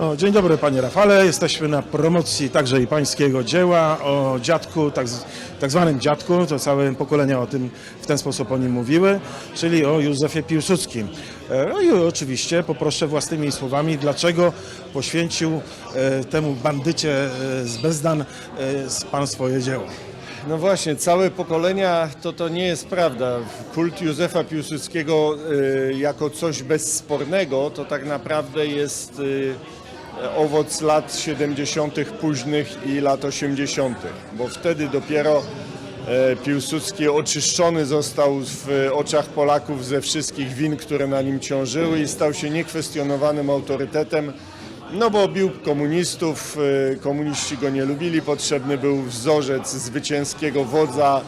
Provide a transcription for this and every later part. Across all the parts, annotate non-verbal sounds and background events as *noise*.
O, dzień dobry panie Rafale, jesteśmy na promocji także i pańskiego dzieła o dziadku, tak, tak zwanym dziadku, to całe pokolenia o tym w ten sposób o nim mówiły, czyli o Józefie Piłsudskim. E, No i oczywiście poproszę własnymi słowami, dlaczego poświęcił e, temu bandycie e, z Bezdan pan swoje dzieło. No właśnie, całe pokolenia to to nie jest prawda. Kult Józefa Piłsudskiego y, jako coś bezspornego to tak naprawdę jest y, owoc lat 70. późnych i lat 80., bo wtedy dopiero e, Piłsudski oczyszczony został w oczach Polaków ze wszystkich win, które na nim ciążyły i stał się niekwestionowanym autorytetem no bo bił komunistów, y, komuniści go nie lubili, potrzebny był wzorzec zwycięskiego wodza.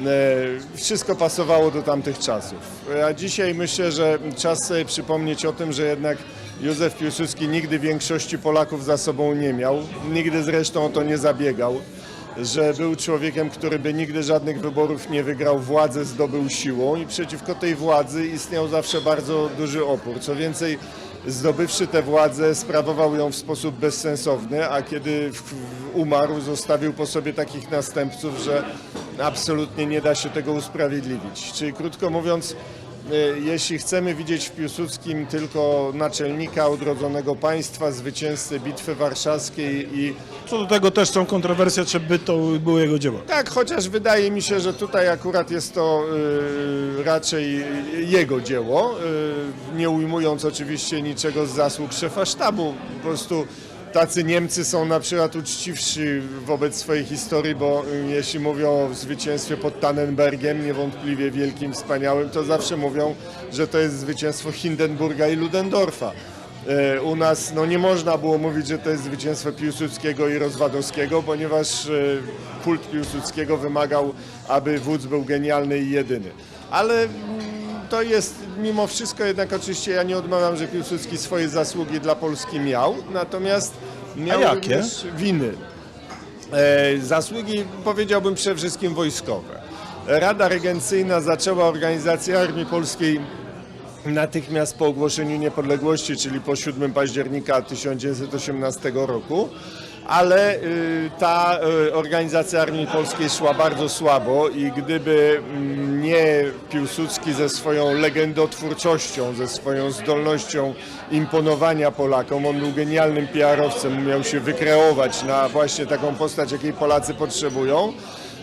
y, Wszystko pasowało do tamtych czasów. A dzisiaj myślę, że czas sobie przypomnieć o tym, że jednak Józef Piłsudski nigdy większości Polaków za sobą nie miał, nigdy zresztą o to nie zabiegał, że był człowiekiem, który by nigdy żadnych wyborów nie wygrał, władzę zdobył siłą i przeciwko tej władzy istniał zawsze bardzo duży opór. Co więcej, zdobywszy tę władzę, sprawował ją w sposób bezsensowny, a kiedy umarł, zostawił po sobie takich następców, że absolutnie nie da się tego usprawiedliwić. Czyli krótko mówiąc, jeśli chcemy widzieć w Piłsudskim tylko naczelnika odrodzonego państwa, zwycięzcę Bitwy Warszawskiej i Co do tego też są kontrowersje, czy by to było jego dzieło. tak, chociaż wydaje mi się, że tutaj akurat jest to y, raczej jego dzieło, y, nie ujmując oczywiście niczego z zasług szefa sztabu. Po prostu tacy Niemcy są na przykład uczciwsi wobec swojej historii, bo y, jeśli mówią o zwycięstwie pod Tannenbergiem, niewątpliwie wielkim, wspaniałym, to zawsze mówią, że to jest zwycięstwo Hindenburga i Ludendorfa. E, U nas no, nie można było mówić, że to jest zwycięstwo Piłsudskiego i Rozwadowskiego, ponieważ e, kult Piłsudskiego wymagał, aby wódz był genialny i jedyny. Ale mm, to jest mimo wszystko, jednak oczywiście ja nie odmawiam, że Piłsudski swoje zasługi dla Polski miał, natomiast miał jakie? również winy. E, Zasługi powiedziałbym przede wszystkim wojskowe. Rada Regencyjna zaczęła organizację Armii Polskiej natychmiast po ogłoszeniu niepodległości, czyli po 7 października 1918 roku. Ale y, ta y, organizacja Armii Polskiej szła bardzo słabo i gdyby mm, nie Piłsudski ze swoją legendotwórczością, ze swoją zdolnością imponowania Polakom, on był genialnym PR-owcem, miał się wykreować na właśnie taką postać, jakiej Polacy potrzebują,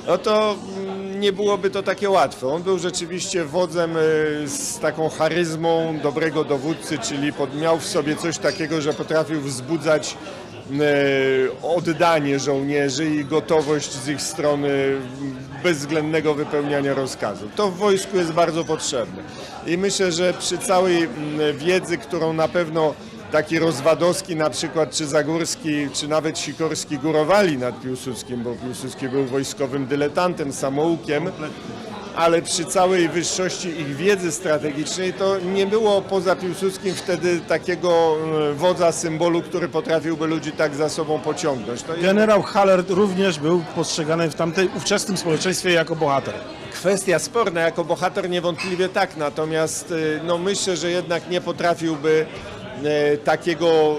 no to mm, nie byłoby to takie łatwe. On był rzeczywiście wodzem y, z taką charyzmą dobrego dowódcy, czyli miał w sobie coś takiego, że potrafił wzbudzać oddanie żołnierzy i gotowość z ich strony bezwzględnego wypełniania rozkazu. To w wojsku jest bardzo potrzebne. I myślę, że przy całej wiedzy, którą na pewno taki Rozwadowski na przykład, czy Zagórski, czy nawet Sikorski górowali nad Piłsudskim, bo Piłsudski był wojskowym dyletantem, samoukiem, ale przy całej wyższości ich wiedzy strategicznej to nie było poza Piłsudskim wtedy takiego e, wodza symbolu, który potrafiłby ludzi tak za sobą pociągnąć. To jest Generał Haller również był postrzegany w tamtej ówczesnym społeczeństwie jako bohater. Kwestia sporna, jako bohater niewątpliwie tak, natomiast y, no, myślę, że jednak nie potrafiłby y, takiego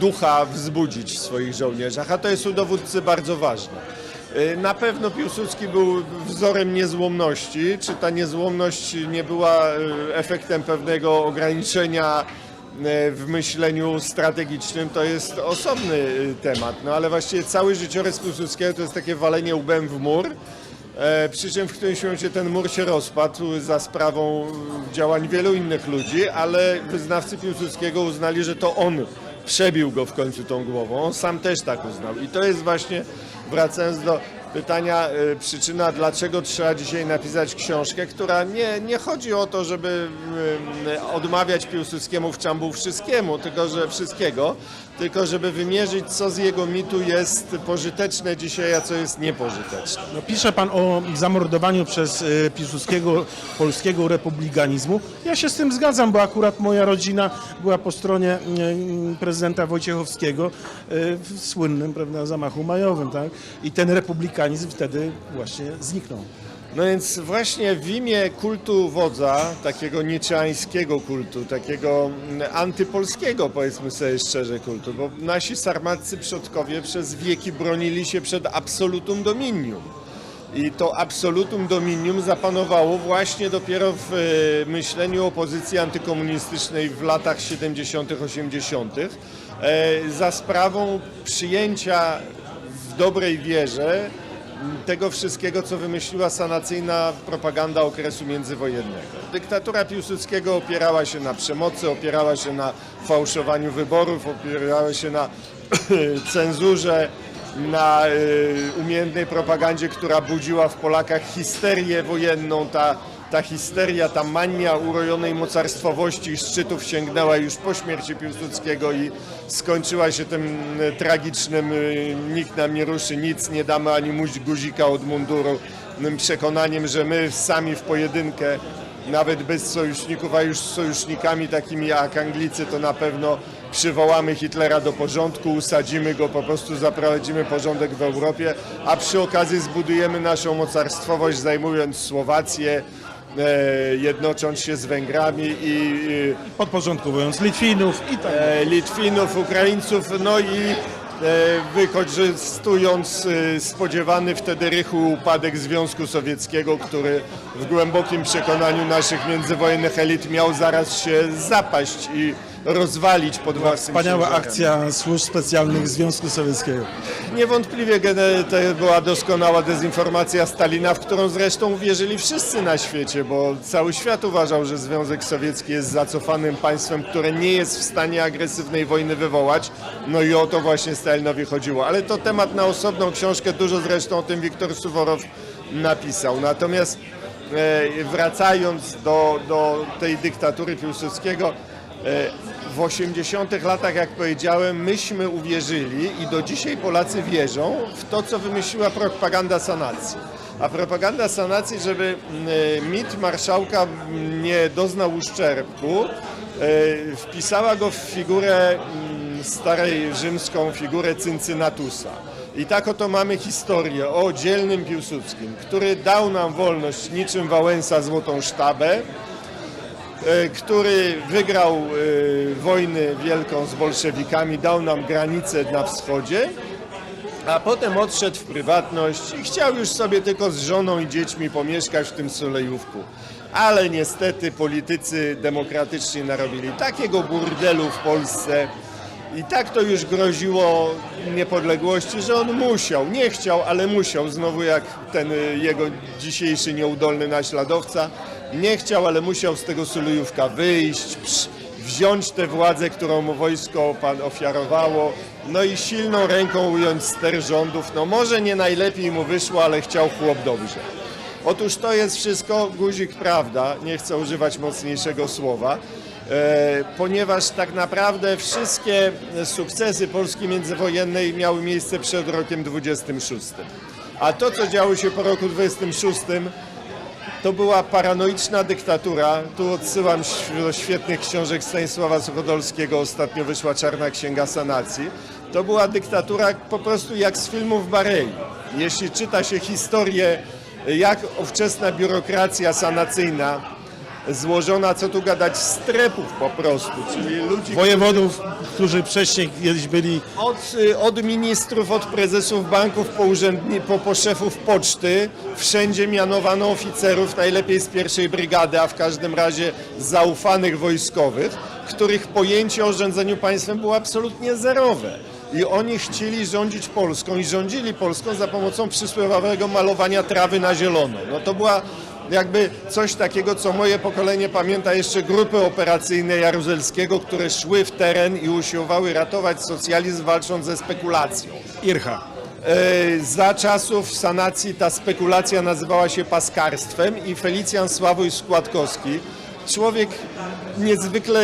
ducha wzbudzić w swoich żołnierzach, a to jest u dowódcy bardzo ważne. Y, Na pewno Piłsudski był wzorem niezłomności. Czy ta niezłomność nie była y, efektem pewnego ograniczenia y, w myśleniu strategicznym, to jest osobny temat. No ale właściwie cały życiorys Piłsudskiego to jest takie walenie łbem w mur. E, przy czym w którymś momencie ten mur się rozpadł za sprawą działań wielu innych ludzi, ale wyznawcy Piłsudskiego uznali, że to on przebił go w końcu tą głową. On sam też tak uznał. I to jest właśnie, wracając do pytania, e, przyczyna, dlaczego trzeba dzisiaj napisać książkę, która nie, nie chodzi o to, żeby e, odmawiać Piłsudskiemu w czambu wszystkiemu, tylko że wszystkiego, tylko żeby wymierzyć, co z jego mitu jest pożyteczne dzisiaj, a co jest niepożyteczne. No, pisze pan o zamordowaniu przez e, Piłsudskiego polskiego republikanizmu. Ja się z tym zgadzam, bo akurat moja rodzina była po stronie prezydenta Wojciechowskiego w słynnym prawda, zamachu majowym. Tak? I ten republikanizm wtedy właśnie zniknął. No więc właśnie w imię kultu wodza, takiego nieczeańskiego kultu, takiego mm, antypolskiego powiedzmy sobie szczerze kultu, bo nasi sarmatcy przodkowie przez wieki bronili się przed absolutum dominium. I to absolutum dominium zapanowało właśnie dopiero w e, myśleniu opozycji antykomunistycznej w latach 70., 80., e, za sprawą przyjęcia w dobrej wierze tego wszystkiego, co wymyśliła sanacyjna propaganda okresu międzywojennego. Dyktatura Piłsudskiego opierała się na przemocy, opierała się na fałszowaniu wyborów, opierała się na *coughs* cenzurze, na y, umiejętnej propagandzie, która budziła w Polakach histerię wojenną. Ta, ta histeria, ta mania urojonej mocarstwowości szczytów sięgnęła już po śmierci Piłsudskiego i skończyła się tym y, tragicznym y, nikt nam nie ruszy, nic nie damy ani muś guzika od munduru, przekonaniem, że my sami w pojedynkę nawet bez sojuszników, a już z sojusznikami takimi jak Anglicy, to na pewno przywołamy Hitlera do porządku, usadzimy go, po prostu zaprowadzimy porządek w Europie, a przy okazji zbudujemy naszą mocarstwowość, zajmując Słowację, e, jednocząc się z Węgrami i Podporządkowując Litwinów i tak e, Litwinów, Ukraińców, no i e, wykorzystując e, spodziewany wtedy rychły upadek Związku Sowieckiego, który w głębokim przekonaniu naszych międzywojennych elit miał zaraz się zapaść i rozwalić pod własnym Wspaniała ciężarem. akcja służb specjalnych Związku Sowieckiego. Niewątpliwie gene- to była doskonała dezinformacja Stalina, w którą zresztą uwierzyli wszyscy na świecie, bo cały świat uważał, że Związek Sowiecki jest zacofanym państwem, które nie jest w stanie agresywnej wojny wywołać. No i o to właśnie Stalinowi chodziło. Ale to temat na osobną książkę, dużo zresztą o tym Wiktor Suworow napisał. Natomiast e, wracając do, do tej dyktatury Piłsudskiego, E, W 80 latach, jak powiedziałem, myśmy uwierzyli i do dzisiaj Polacy wierzą w to, co wymyśliła propaganda sanacji. A propaganda sanacji, żeby mm, mit marszałka nie doznał uszczerbku, e, wpisała go w figurę mm, starej rzymską, figurę Cyncynatusa. I tak oto mamy historię o dzielnym Piłsudskim, który dał nam wolność niczym Wałęsa złotą sztabę, który wygrał e, wojnę wielką z bolszewikami, dał nam granicę na wschodzie, a potem odszedł w prywatność i chciał już sobie tylko z żoną i dziećmi pomieszkać w tym Sulejówku. Ale niestety politycy demokratyczni narobili takiego burdelu w Polsce i tak to już groziło niepodległości, że on musiał, nie chciał, ale musiał, znowu jak ten y, jego dzisiejszy nieudolny naśladowca, nie chciał, ale musiał z tego Sulejówka wyjść, wziąć tę władzę, którą mu wojsko ofiarowało, no i silną ręką ująć ster rządów. No może nie najlepiej mu wyszło, ale chciał chłop dobrze. Otóż to jest wszystko guzik prawda, nie chcę używać mocniejszego słowa, e, ponieważ tak naprawdę wszystkie sukcesy Polski międzywojennej miały miejsce przed rokiem 26. A to, co działo się po roku 26, to była paranoiczna dyktatura. Tu odsyłam do świetnych książek Stanisława Suchodolskiego. Ostatnio wyszła Czarna Księga Sanacji. To była dyktatura po prostu jak z filmów Barei. Jeśli czyta się historię, jak ówczesna biurokracja sanacyjna złożona, co tu gadać, z trepów po prostu, czyli ludzi, Wojewodów, którzy wcześniej kiedyś byli od, y, od ministrów, od prezesów banków po, urzędni, po, po szefów poczty, wszędzie mianowano oficerów, najlepiej z pierwszej brygady, a w każdym razie zaufanych wojskowych, których pojęcie o rządzeniu państwem było absolutnie zerowe. I oni chcieli rządzić Polską i rządzili Polską za pomocą przysłowiowego malowania trawy na zielono. No to była jakby coś takiego, co moje pokolenie pamięta jeszcze grupy operacyjne Jaruzelskiego, które szły w teren i usiłowały ratować socjalizm walcząc ze spekulacją. Ircha. E, Za czasów sanacji ta spekulacja nazywała się paskarstwem i Felicjan Sławoj Składkowski, człowiek niezwykle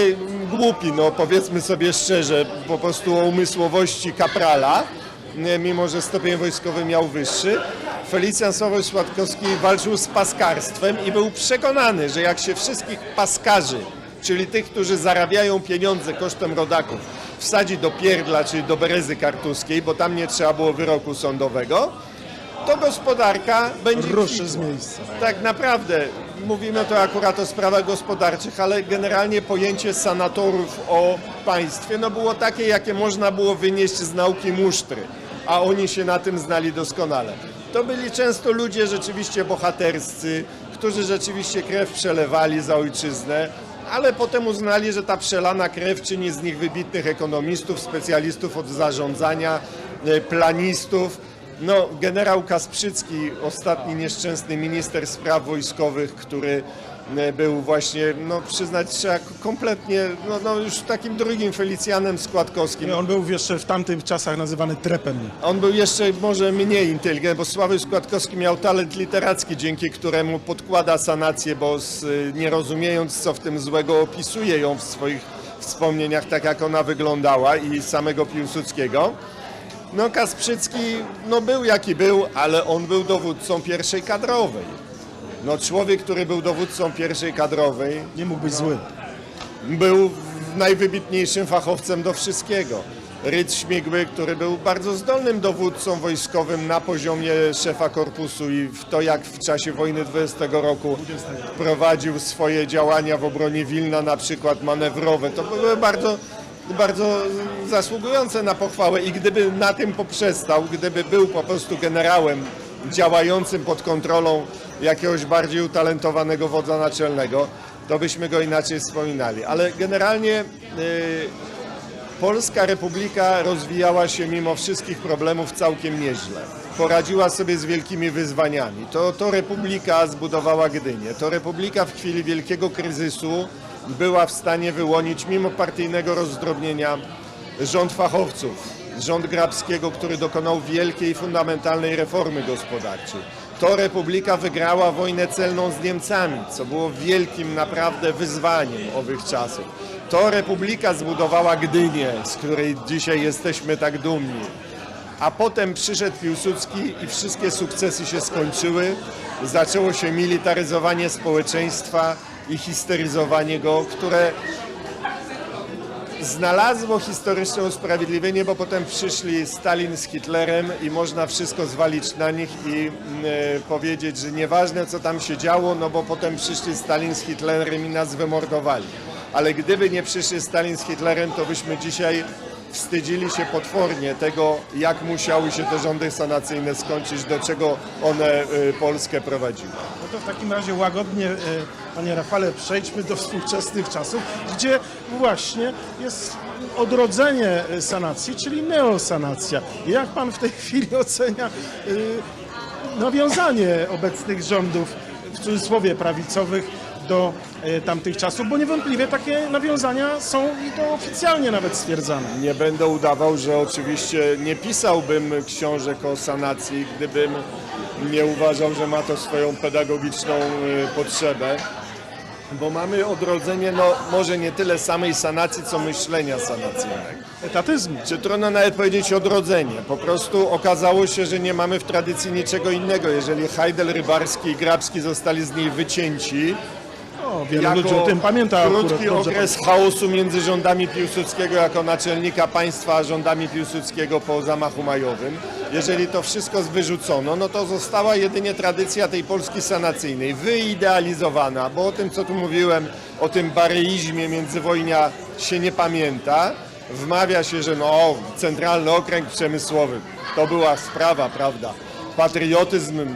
głupi, no powiedzmy sobie szczerze, po prostu o umysłowości kaprala, e, mimo że stopień wojskowy miał wyższy. Felicjan Sławoj Składkowski walczył z paskarstwem i był przekonany, że jak się wszystkich paskarzy, czyli tych, którzy zarabiają pieniądze kosztem rodaków, wsadzi do pierdla, czyli do berezy kartuskiej, bo tam nie trzeba było wyroku sądowego, to gospodarka będzie Ruszy z miejsca. Tak naprawdę mówimy to akurat o sprawach gospodarczych, ale generalnie pojęcie sanatorów o państwie no było takie, jakie można było wynieść z nauki musztry, a oni się na tym znali doskonale. To byli często ludzie rzeczywiście bohaterscy, którzy rzeczywiście krew przelewali za ojczyznę, ale potem uznali, że ta przelana krew czyni z nich wybitnych ekonomistów, specjalistów od zarządzania, e, planistów. No, generał Kasprzycki, ostatni nieszczęsny minister spraw wojskowych, który był właśnie, no przyznać trzeba, kompletnie, no, no już takim drugim Felicjanem Składkowskim. On był jeszcze w tamtych czasach nazywany trepem. On był jeszcze może mniej inteligentny, bo Sławy Składkowski miał talent literacki, dzięki któremu podkłada sanację, bo z, nie rozumiejąc, co w tym złego, opisuje ją w swoich wspomnieniach, tak jak ona wyglądała i samego Piłsudskiego. No Kasprzycki no, był jaki był, ale on był dowódcą pierwszej kadrowej. No człowiek, który był dowódcą pierwszej kadrowej, Nie mógł być zły. był najwybitniejszym fachowcem do wszystkiego. Rydz Śmigły, który był bardzo zdolnym dowódcą wojskowym na poziomie szefa korpusu i w to, jak w czasie wojny 20 roku prowadził swoje działania w obronie Wilna, na przykład manewrowe, to były bardzo, bardzo zasługujące na pochwałę i gdyby na tym poprzestał, gdyby był po prostu generałem działającym pod kontrolą jakiegoś bardziej utalentowanego wodza naczelnego, to byśmy go inaczej wspominali. Ale generalnie y, Polska Republika rozwijała się mimo wszystkich problemów całkiem nieźle. Poradziła sobie z wielkimi wyzwaniami. To, to Republika zbudowała Gdynię. To Republika w chwili wielkiego kryzysu była w stanie wyłonić mimo partyjnego rozdrobnienia rząd fachowców, rząd Grabskiego, który dokonał wielkiej, fundamentalnej reformy gospodarczej. To Republika wygrała wojnę celną z Niemcami, co było wielkim naprawdę wyzwaniem owych czasów. To Republika zbudowała Gdynię, z której dzisiaj jesteśmy tak dumni. A potem przyszedł Piłsudski i wszystkie sukcesy się skończyły. Zaczęło się militaryzowanie społeczeństwa i histeryzowanie go, które znalazło historyczne usprawiedliwienie, bo potem przyszli Stalin z Hitlerem i można wszystko zwalić na nich i mm, e, powiedzieć, że nieważne co tam się działo, no bo potem przyszli Stalin z Hitlerem i nas wymordowali. Ale gdyby nie przyszli Stalin z Hitlerem, to byśmy dzisiaj wstydzili się potwornie tego, jak musiały się te rządy sanacyjne skończyć, do czego one e, Polskę prowadziły. No to w takim razie łagodnie, e, panie Rafale, przejdźmy do współczesnych czasów, gdzie właśnie jest odrodzenie e, sanacji, czyli neosanacja. Jak pan w tej chwili ocenia nawiązanie obecnych rządów, w cudzysłowie prawicowych, do e, tamtych czasów, bo niewątpliwie takie nawiązania są i to oficjalnie nawet stwierdzane. Nie będę udawał, że oczywiście nie pisałbym książek o sanacji, gdybym nie uważał, że ma to swoją pedagogiczną y, potrzebę. Bo mamy odrodzenie, no może nie tyle samej sanacji, co myślenia sanacyjnego. Etatyzmu. Czy trudno nawet powiedzieć odrodzenie? Po prostu okazało się, że nie mamy w tradycji niczego innego. Jeżeli Hajdel, Rybarski i Grabski zostali z niej wycięci, O, wielu ludzi o tym pamięta akurat krótki dobrze. okres chaosu między rządami Piłsudskiego jako naczelnika państwa, a rządami Piłsudskiego po zamachu majowym. Jeżeli to wszystko wyrzucono, no to została jedynie tradycja tej Polski sanacyjnej, wyidealizowana, bo o tym, co tu mówiłem, o tym bareizmie międzywojnia się nie pamięta. Wmawia się, że no, centralny okręg przemysłowy, to była sprawa, prawda? Patriotyzm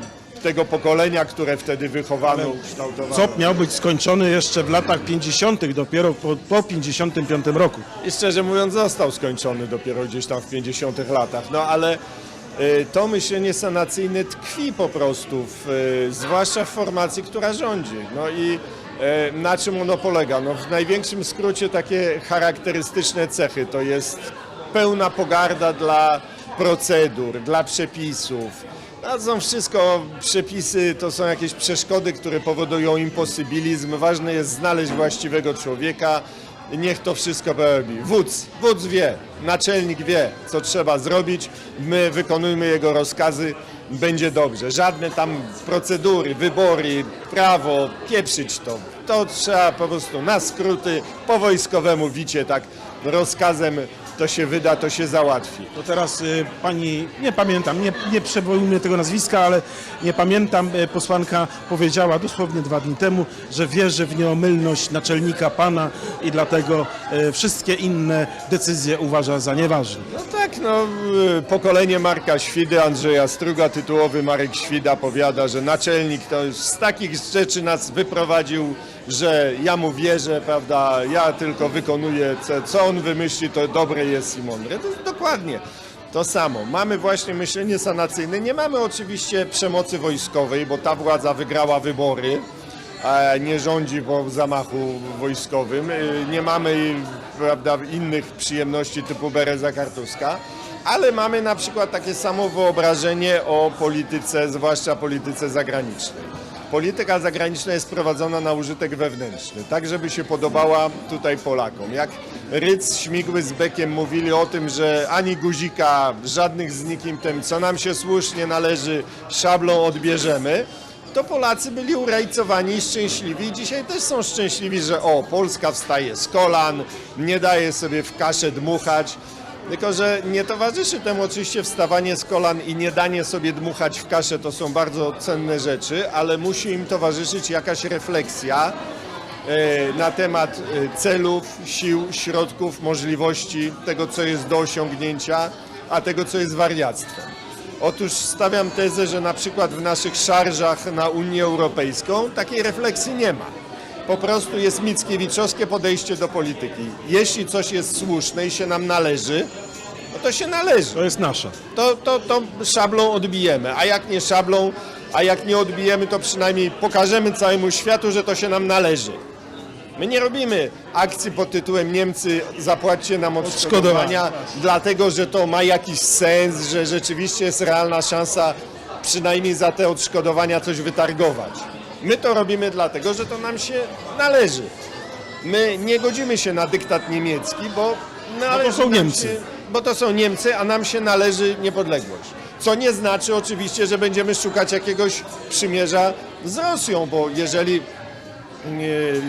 tego pokolenia, które wtedy wychowano, ukształtowano. COP miał być skończony jeszcze w latach 50., dopiero po, po 55 roku. I szczerze mówiąc został skończony dopiero gdzieś tam w 50 latach. No ale y, to myślenie sanacyjne tkwi po prostu, w, y, zwłaszcza w formacji, która rządzi. No i y, na czym ono polega? No w największym skrócie takie charakterystyczne cechy to jest pełna pogarda dla procedur, dla przepisów. To są wszystko przepisy, to są jakieś przeszkody, które powodują imposybilizm. Ważne jest znaleźć właściwego człowieka, niech to wszystko robi. Wódz, wódz wie, naczelnik wie, co trzeba zrobić, my wykonujmy jego rozkazy, będzie dobrze. Żadne tam procedury, wybory, prawo, pieprzyć to. To trzeba po prostu na skróty, po wojskowemu wicie, tak rozkazem to się wyda, to się załatwi. To teraz y, pani, nie pamiętam, nie, nie przywołujmy tego nazwiska, ale nie pamiętam, y, posłanka powiedziała dosłownie dwa dni temu, że wierzy w nieomylność naczelnika pana i dlatego y, wszystkie inne decyzje uważa za nieważne. No tak, no y, pokolenie Marka Świdy, Andrzeja Struga, tytułowy Marek Świda powiada, że naczelnik to już z takich rzeczy nas wyprowadził, że ja mu wierzę, prawda, ja tylko wykonuję, co, on wymyśli, to dobre jest i mądre. To dokładnie to samo. Mamy właśnie myślenie sanacyjne, nie mamy oczywiście przemocy wojskowej, bo ta władza wygrała wybory, nie rządzi po zamachu wojskowym. Y, Nie mamy prawda, innych przyjemności typu Bereza Kartuska, ale mamy na przykład takie samo wyobrażenie o polityce, zwłaszcza polityce zagranicznej. Polityka zagraniczna jest prowadzona na użytek wewnętrzny, tak żeby się podobała tutaj Polakom. Jak Ryc, Śmigły z Bekiem mówili o tym, że ani guzika, żadnych z nikim tym, co nam się słusznie należy, szablą odbierzemy, to Polacy byli urajcowani i szczęśliwi dzisiaj też są szczęśliwi, że o, Polska wstaje z kolan, nie daje sobie w kaszę dmuchać. Tylko, że nie towarzyszy temu oczywiście wstawanie z kolan i nie danie sobie dmuchać w kaszę, to są bardzo cenne rzeczy, ale musi im towarzyszyć jakaś refleksja e, na temat e, celów, sił, środków, możliwości, tego co jest do osiągnięcia, a tego co jest wariactwem. Otóż stawiam tezę, że na przykład w naszych szarżach na Unię Europejską takiej refleksji nie ma. Po prostu jest mickiewiczowskie podejście do polityki. Jeśli coś jest słuszne i się nam należy, no to się należy. To jest nasze. To, to, to szablą odbijemy, a jak nie szablą, a jak nie odbijemy, to przynajmniej pokażemy całemu światu, że to się nam należy. My nie robimy akcji pod tytułem Niemcy zapłaćcie nam odszkodowania, Odszkodowania. dlatego że to ma jakiś sens, że rzeczywiście jest realna szansa przynajmniej za te odszkodowania coś wytargować. My to robimy dlatego, że to nam się należy. My nie godzimy się na dyktat niemiecki, bo należy są nam Niemcy. Się, bo to są Niemcy, a nam się należy niepodległość. Co nie znaczy oczywiście, że będziemy szukać jakiegoś przymierza z Rosją, bo jeżeli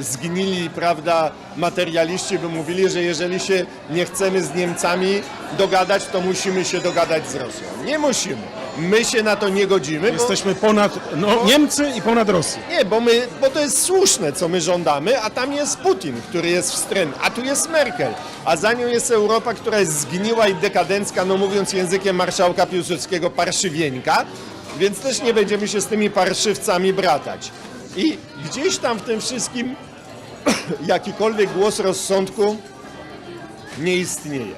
zgnili, prawda, materialiści by mówili, że jeżeli się nie chcemy z Niemcami dogadać, to musimy się dogadać z Rosją. Nie musimy. My się na to nie godzimy, bo, Jesteśmy ponad no, Niemcy i ponad Rosję. nie, bo, my, bo to jest słuszne, co my żądamy, a tam jest Putin, który jest wstrętny, a tu jest Merkel, a za nią jest Europa, która jest zgniła i dekadencka, no mówiąc językiem marszałka Piłsudskiego, parszywieńka, więc też nie będziemy się z tymi parszywcami bratać. I gdzieś tam w tym wszystkim *coughs* jakikolwiek głos rozsądku nie istnieje.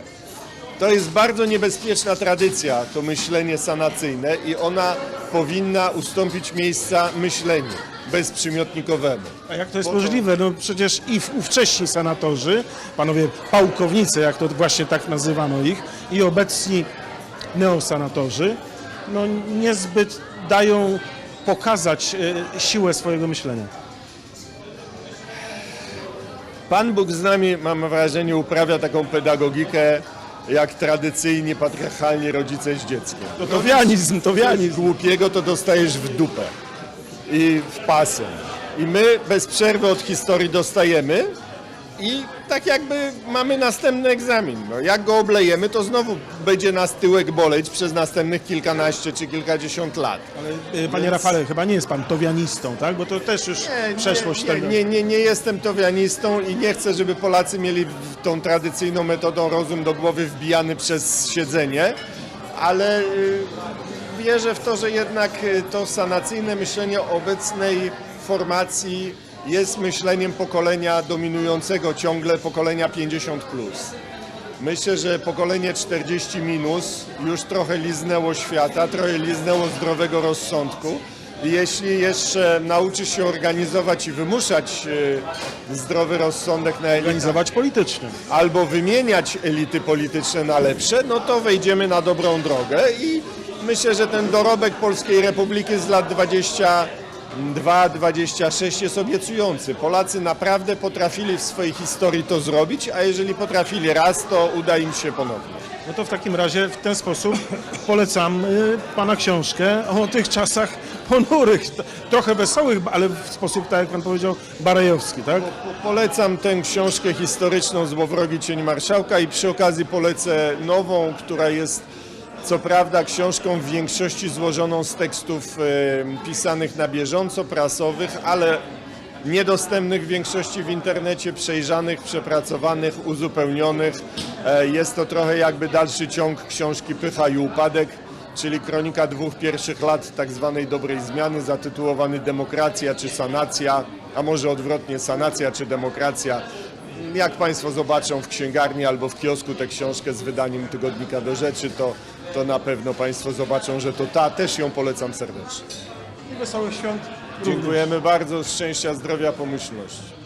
To jest bardzo niebezpieczna tradycja, to myślenie sanacyjne i ona powinna ustąpić miejsca myśleniu bezprzymiotnikowemu. A jak to jest Bo możliwe? No przecież i ówcześni senatorzy, panowie pałkownicy, jak to właśnie tak nazywano ich, i obecni neosanatorzy, no niezbyt dają pokazać e, siłę swojego myślenia. Pan Bóg z nami, mam wrażenie, uprawia taką pedagogikę, jak tradycyjnie, patriarchalnie rodzice z dzieckiem. To towianizm, towianizm. Głupiego to dostajesz w dupę i w pasę. I my bez przerwy od historii dostajemy i tak jakby mamy następny egzamin. No, jak go oblejemy, to znowu będzie nas tyłek boleć przez następnych kilkanaście czy kilkadziesiąt lat. Ale, e, Panie Rafale, chyba nie jest pan towianistą, tak? Bo to też już przeszłość nie, tego. Nie, nie, nie jestem towianistą i nie chcę, żeby Polacy mieli tą tradycyjną metodą rozum do głowy wbijany przez siedzenie, ale y, wierzę w to, że jednak y, to sanacyjne myślenie obecnej formacji jest myśleniem pokolenia dominującego ciągle, pokolenia 50+. Plus. Myślę, że pokolenie 40 minus już trochę liznęło świata, trochę liznęło zdrowego rozsądku. I Jeśli jeszcze nauczy się organizować i wymuszać e, zdrowy rozsądek na elitach, Organizować politycznie. albo wymieniać elity polityczne na lepsze, no to wejdziemy na dobrą drogę i myślę, że ten dorobek Polskiej Republiki z lat 22-26 jest obiecujący. Polacy naprawdę potrafili w swojej historii to zrobić, a jeżeli potrafili raz, to uda im się ponownie. No to w takim razie w ten sposób polecam y, Pana książkę o tych czasach ponurych, t- trochę wesołych, ale w sposób, tak jak Pan powiedział, barajowski, tak? Po- Polecam tę książkę historyczną Złowrogi Cień Marszałka i przy okazji polecę nową, która jest co prawda książką w większości złożoną z tekstów pisanych na bieżąco, prasowych, ale niedostępnych w większości w internecie, przejrzanych, przepracowanych, uzupełnionych. E, jest to trochę jakby dalszy ciąg książki Pycha i Upadek, czyli kronika dwóch pierwszych lat tak zwanej dobrej zmiany, zatytułowany Demokracja czy Sanacja, a może odwrotnie Sanacja czy Demokracja. Jak Państwo zobaczą w księgarni albo w kiosku tę książkę z wydaniem Tygodnika do Rzeczy, to, to na pewno Państwo zobaczą, że to ta, też ją polecam serdecznie. I wesołych świąt. Dziękujemy bardzo, szczęścia, zdrowia, pomyślności.